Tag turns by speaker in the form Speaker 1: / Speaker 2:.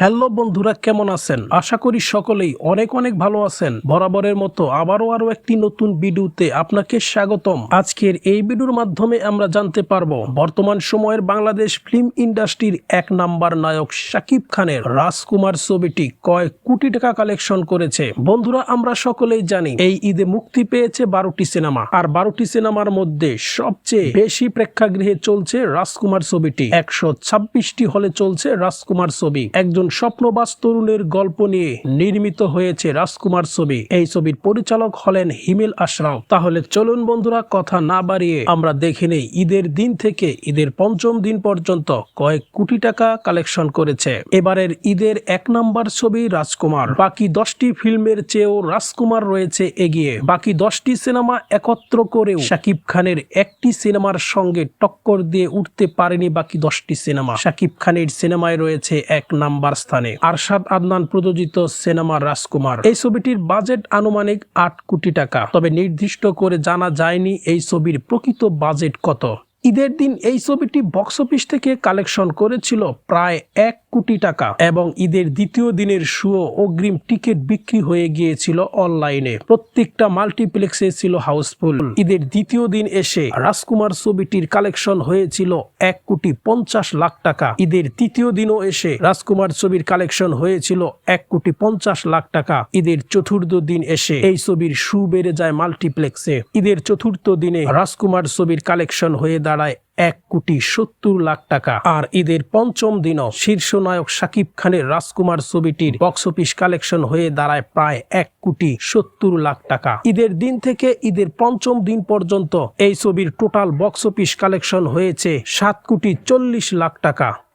Speaker 1: Hello বন্ধুরা, কেমন আছেন? আশা করি সকলেই অনেক অনেক ভালো আছেন। বরাবরের মতো আবারও আরও একটি নতুন ভিডিওতে আপনাকে স্বাগতম। আজকের এই ভিডিওর মাধ্যমে আমরা জানতে পারব, বর্তমান সময়ের বাংলাদেশ ফিল্ম ইন্ডাস্ট্রির এক নাম্বার নায়ক শাকিব খানের রাজকুমার ছবিটি কয়েক কোটি টাকা কালেকশন করেছে। বন্ধুরা, আমরা সকলেই জানি এই ঈদে মুক্তি পেয়েছে বারোটি সিনেমা। আর বারোটি সিনেমার মধ্যে সবচেয়ে বেশি প্রেক্ষাগৃহে চলছে রাজকুমার ছবিটি। একশো ছাব্বিশটি হলে চলছে রাজকুমার ছবি। একজন স্বপ্নবাস তরুণের গল্প নিয়ে নির্মিত হয়েছে রাজকুমার ছবি। এই ছবির পরিচালক হলেন হিমেল আশরাও। তাহলে চলুন বন্ধুরা, কথা না বাড়িয়ে আমরা দেখে নেই ঈদের দিন থেকে ঈদের পঞ্চম দিন পর্যন্ত কয়েক কোটি টাকা কালেকশন করেছে। এবারের ঈদের এক নাম্বার ছবি রাজকুমার। বাকি দশটি ফিল্মের চেয়েও রাজকুমার রয়েছে এগিয়ে। বাকি দশটি সিনেমা একত্র করেও শাকিব খানের একটি সিনেমার সঙ্গে টক্কর দিয়ে উঠতে পারেনি বাকি দশটি সিনেমা। শাকিব খানের সিনেমায় রয়েছে এক নাম্বার স্থানে আরশাদ আদনান প্রযোজিত সিনেমা রাজকুমার। এই ছবিটির বাজেট আনুমানিক আট কোটি টাকা। তবে নির্দিষ্ট করে জানা যায়নি এই ছবির প্রকৃত বাজেট কত। ঈদের দিন এই ছবিটি বক্স অফিস থেকে কালেকশন করেছিল প্রায় এক কোটি টাকা এবং ঈদের দ্বিতীয় দিনের শুও অগ্রিম টিকিট বিক্রি হয়ে গিয়েছিল অনলাইনে। প্রত্যেকটা মাল্টিপ্লেক্সে ছিল হাউসফুল। ঈদের দ্বিতীয় দিন এসে রাজকুমার ছবিটির কালেকশন হয়েছিল এক কোটি পঞ্চাশ লাখ টাকা। ঈদের তৃতীয় দিনও এসে রাজকুমার ছবির কালেকশন হয়েছিল এক কোটি পঞ্চাশ লাখ টাকা। ঈদের চতুর্থ দিন এসে এই ছবির সু বেড়ে যায় মাল্টিপ্লেক্সে। ঈদের চতুর্থ দিনে রাজকুমার ছবির কালেকশন হয়ে দাঁড়ায় এক কোটি সত্তর লাখ টাকা। আর ঈদের পঞ্চম দিনও শীর্ষ নায়ক সাকিব খানের রাজকুমার ছবিটির বক্স অফিস কালেকশন হয়ে দাঁড়ায় প্রায় এক কোটি সত্তর লাখ টাকা। ঈদের দিন থেকে ঈদের পঞ্চম দিন পর্যন্ত এই ছবির টোটাল বক্স অফিস কালেকশন হয়েছে সাত কোটি চল্লিশ লাখ টাকা।